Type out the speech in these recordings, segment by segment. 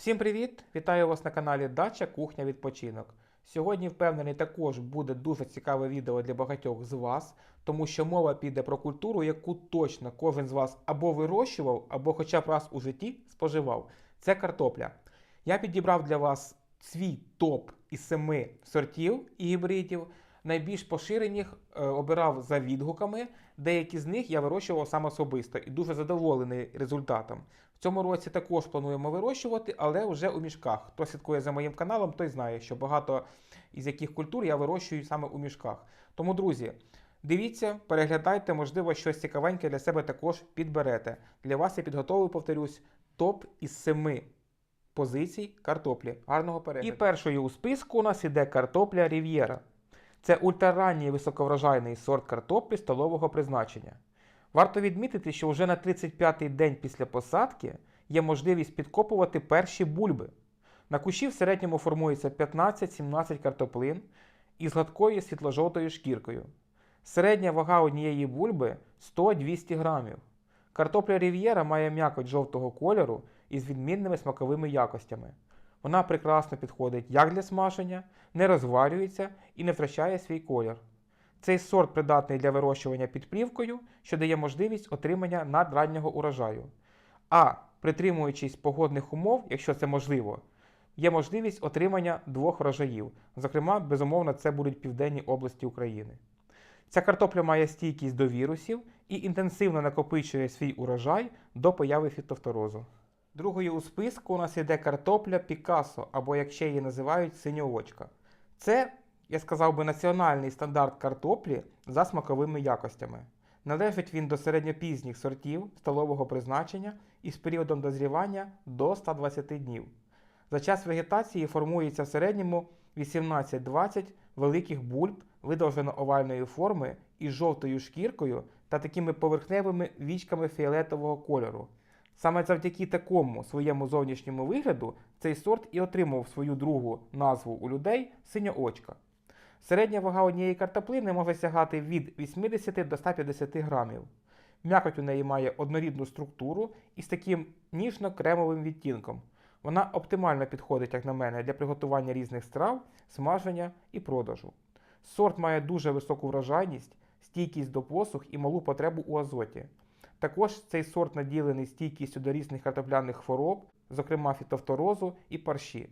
Всім привіт! Вітаю вас на каналі Дача Кухня Відпочинок. Сьогодні, впевнений, також буде дуже цікаве відео для багатьох з вас, тому що мова піде про культуру, яку точно кожен з вас або вирощував, або хоча б раз у житті споживав. Це картопля. Я підібрав для вас свій топ із семи сортів і гібридів. Найбільш поширених е, обирав за відгуками. Деякі з них я вирощував сам особисто і дуже задоволений результатом. Цьому році також плануємо вирощувати, але вже у мішках. Хто слідкує за моїм каналом, той знає, що багато із яких культур я вирощую саме у мішках. Тому, друзі, дивіться, переглядайте, можливо, щось цікавеньке для себе також підберете. Для вас я підготовив, повторюсь, топ із семи позицій картоплі. Гарного перегляду. І першою у списку у нас іде картопля Рів'єра. Це ультраранній високоврожайний сорт картоплі столового призначення. Варто відмітити, що вже на 35-й день після посадки є можливість підкопувати перші бульби. На кущі в середньому формується 15-17 картоплин із гладкою світло-жовтою шкіркою. Середня вага однієї бульби 100-200 грамів. Картопля Рів'єра має м'якоть жовтого кольору із відмінними смаковими якостями. Вона прекрасно підходить як для смаження, не розварюється і не втрачає свій колір. Цей сорт придатний для вирощування під плівкою, що дає можливість отримання надраннього урожаю. А притримуючись погодних умов, якщо це можливо, є можливість отримання двох врожаїв. Зокрема, безумовно, це будуть південні області України. Ця картопля має стійкість до вірусів і інтенсивно накопичує свій урожай до появи фітофторозу. Другою у списку у нас йде картопля Пікасо, або як ще її називають синьовочка. Це, я сказав би, національний стандарт картоплі за смаковими якостями. Належить він до середньопізніх сортів столового призначення із періодом дозрівання до 120 днів. За час вегетації формується в середньому 18-20 великих бульб видовжено-овальної форми із жовтою шкіркою та такими поверхневими вічками фіолетового кольору. Саме завдяки такому своєму зовнішньому вигляду цей сорт і отримав свою другу назву у людей синьоочка. Середня вага однієї картоплини може сягати від 80 до 150 грамів. М'якоть у неї має однорідну структуру із таким ніжно-кремовим відтінком. Вона оптимально підходить, як на мене, для приготування різних страв, смаження і продажу. Сорт має дуже високу врожайність, стійкість до посух і малу потребу у азоті. Також цей сорт наділений стійкістю до різних картопляних хвороб, зокрема фітофторозу і парші,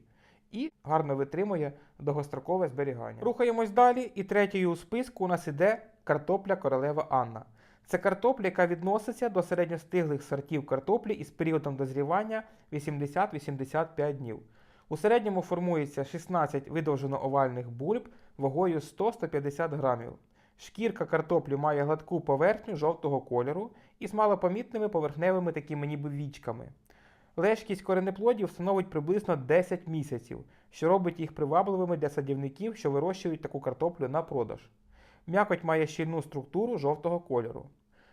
і гарно витримує довгострокове зберігання. Рухаємось далі, і третьою у списку у нас іде картопля королева Анна. Це картопля, яка відноситься до середньостиглих сортів картоплі із періодом дозрівання 80-85 днів. У середньому формується 16 видовжено-овальних бульб вагою 100-150 грамів. Шкірка картоплі має гладку поверхню жовтого кольору із малопомітними поверхневими такими ніби вічками. Лежкість коренеплодів становить приблизно 10 місяців, що робить їх привабливими для садівників, що вирощують таку картоплю на продаж. М'якоть має щільну структуру жовтого кольору.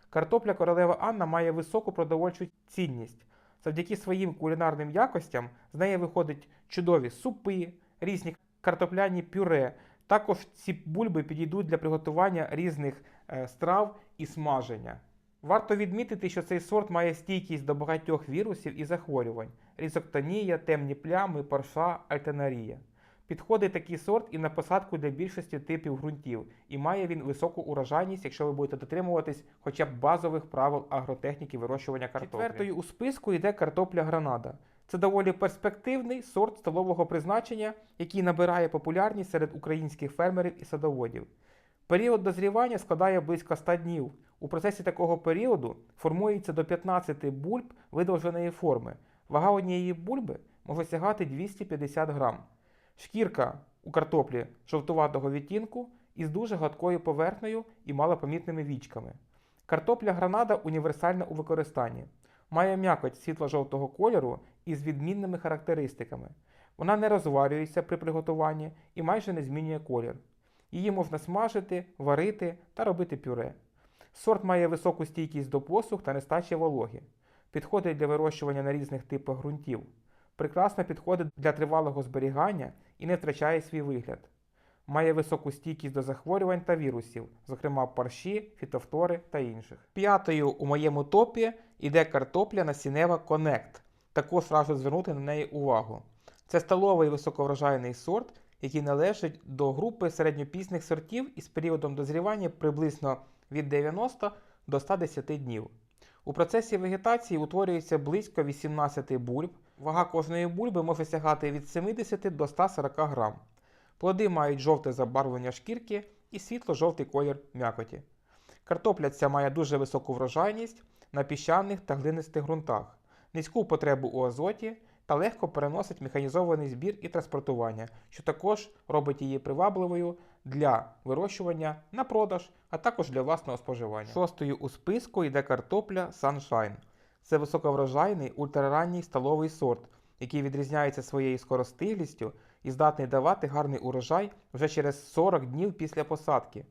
Картопля королева Анна має високу продовольчу цінність. Завдяки своїм кулінарним якостям з неї виходять чудові супи, різні картопляні пюре. Також ці бульби підійдуть для приготування різних е, страв і смаження. Варто відмітити, що цей сорт має стійкість до багатьох вірусів і захворювань: різоктонія, темні плями, парша, альтенарія. Підходить такий сорт і на посадку для більшості типів ґрунтів, і має він високу урожайність, якщо ви будете дотримуватись хоча б базових правил агротехніки вирощування картоплі. Четвертою у списку йде картопля гранада. Це доволі перспективний сорт столового призначення, який набирає популярність серед українських фермерів і садоводів. Період дозрівання складає близько 100 днів. У процесі такого періоду формується до 15 бульб видовженої форми. Вага однієї бульби може сягати 250 грам. Шкірка у картоплі жовтуватого відтінку із дуже гладкою поверхнею і малопомітними вічками. Картопля гранада універсальна у використанні. Має м'якоть світло-жовтого кольору із відмінними характеристиками. Вона не розварюється при приготуванні і майже не змінює колір. Її можна смажити, варити та робити пюре. Сорт має високу стійкість до посух та нестачі вологи. Підходить для вирощування на різних типах ґрунтів. Прекрасно підходить для тривалого зберігання і не втрачає свій вигляд. Має високу стійкість до захворювань та вірусів, зокрема парші, фітофтори та інших. П'ятою у моєму топі йде картопля насінева Connect. також раджу звернути на неї увагу. Це столовий високоврожайний сорт, який належить до групи середньопісних сортів із періодом дозрівання приблизно від 90 до 110 днів. У процесі вегетації утворюється близько 18 бульб. Вага кожної бульби може сягати від 70 до 140 грам. Плоди мають жовте забарвлення шкірки і світло-жовтий колір м'якоті. Картопля ця має дуже високу врожайність на піщаних та глинистих ґрунтах, низьку потребу у азоті та легко переносить механізований збір і транспортування, що також робить її привабливою для вирощування на продаж, а також для власного споживання. Шостою у списку йде картопля Sunshine. Це високоврожайний ультраранній столовий сорт, який відрізняється своєю скоростиглістю і здатний давати гарний урожай вже через 40 днів після посадки.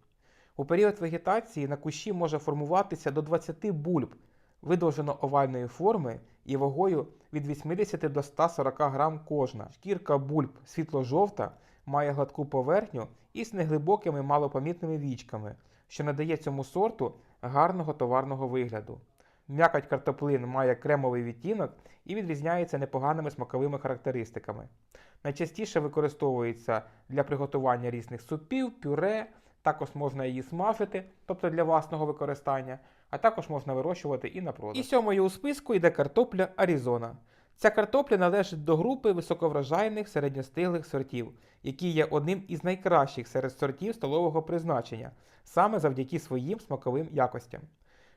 У період вегетації на кущі може формуватися до 20 бульб видовжено овальної форми і вагою від 80 до 140 грам кожна. Шкірка бульб світло-жовта має гладку поверхню із неглибокими малопомітними вічками, що надає цьому сорту гарного товарного вигляду. М'якоть картоплин має кремовий відтінок і відрізняється непоганими смаковими характеристиками. Найчастіше використовується для приготування різних супів, пюре, також можна її смажити, тобто для власного використання, а також можна вирощувати і на продаж. І сьомою у списку йде картопля Аризона. Ця картопля належить до групи високоврожайних середньостиглих сортів, які є одним із найкращих серед сортів столового призначення, саме завдяки своїм смаковим якостям.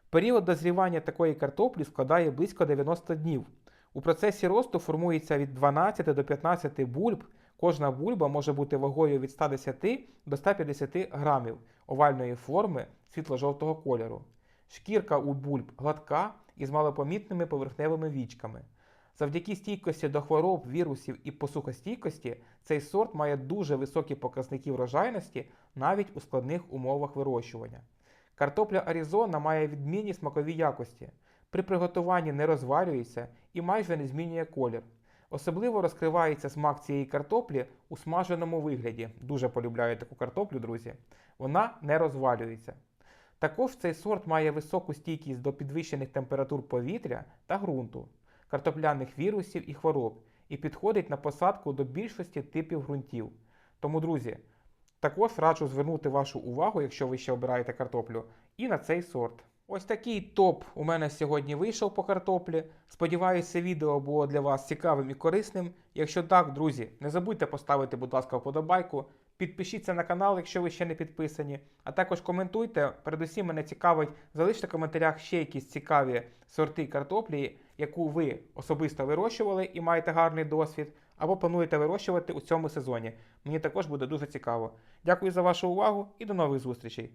Період дозрівання такої картоплі складає близько 90 днів. У процесі росту формується від 12 до 15 бульб. Кожна бульба може бути вагою від 110 до 150 грамів овальної форми світло-жовтого кольору. Шкірка у бульб гладка із малопомітними поверхневими вічками. Завдяки стійкості до хвороб, вірусів і посухостійкості цей сорт має дуже високі показники врожайності навіть у складних умовах вирощування. Картопля Аризона має відмінні смакові якості. При приготуванні не розварюється і майже не змінює колір. Особливо розкривається смак цієї картоплі у смаженому вигляді. Дуже полюбляю таку картоплю, друзі. Вона не розвалюється. Також цей сорт має високу стійкість до підвищених температур повітря та ґрунту, картопляних вірусів і хвороб і підходить на посадку до більшості типів ґрунтів. Тому, друзі, також раджу звернути вашу увагу, якщо ви ще обираєте картоплю, і на цей сорт. Ось такий топ у мене сьогодні вийшов по картоплі. Сподіваюся, відео було для вас цікавим і корисним. Якщо так, друзі, не забудьте поставити, будь ласка, вподобайку. Підпишіться на канал, якщо ви ще не підписані. А також коментуйте. Передусім мене цікавить, залиште в коментарях ще якісь цікаві сорти картоплі, яку ви особисто вирощували і маєте гарний досвід, або плануєте вирощувати у цьому сезоні. Мені також буде дуже цікаво. Дякую за вашу увагу і до нових зустрічей!